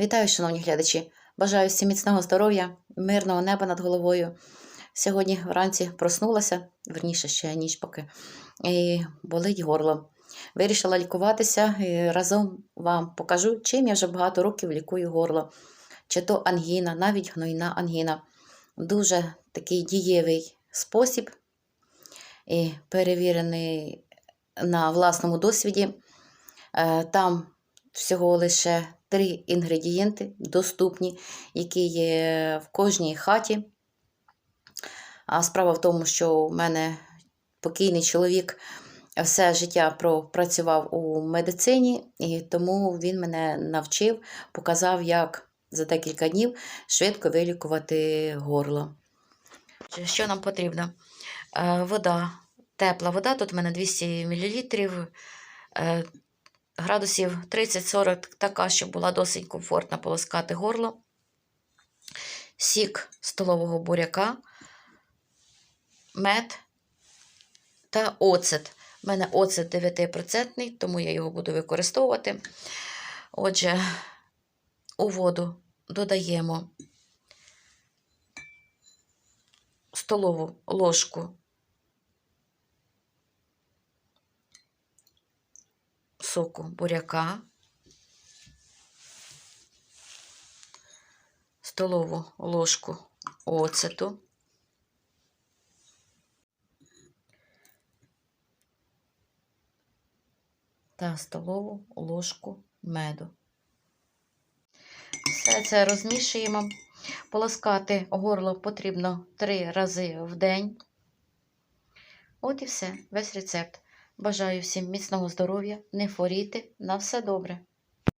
Вітаю, шановні глядачі! Бажаю всім міцного здоров'я, мирного неба над головою. Сьогодні вранці проснулася, верніше ще ніч поки, і болить горло. Вирішила лікуватися і разом вам покажу, чим я вже багато років лікую горло. Чи то ангіна, навіть гнойна ангіна. Дуже такий дієвий спосіб і перевірений на власному досвіді. Е, Там всього лише три інгредієнти доступні, які є в кожній хаті. А справа в тому, що у мене покійний чоловік все життя пропрацював у медицині, і тому він мене навчив, показав, як за декілька днів швидко вилікувати горло. Що нам потрібно? Е, Вода, тепла вода, тут в мене 200 мл, градусів 30-40, така, щоб була досить комфортно полоскати горло. Сік столового буряка, мед та оцет. У мене оцет 9%, тому я його буду використовувати. Отже, у воду додаємо столову ложку соку буряка, столову ложку оцету, та столову ложку меду. Все це розмішуємо. Полоскати горло потрібно три рази в день. От і все, весь рецепт. Бажаю всім міцного здоров'я, не хворіти, на все добре.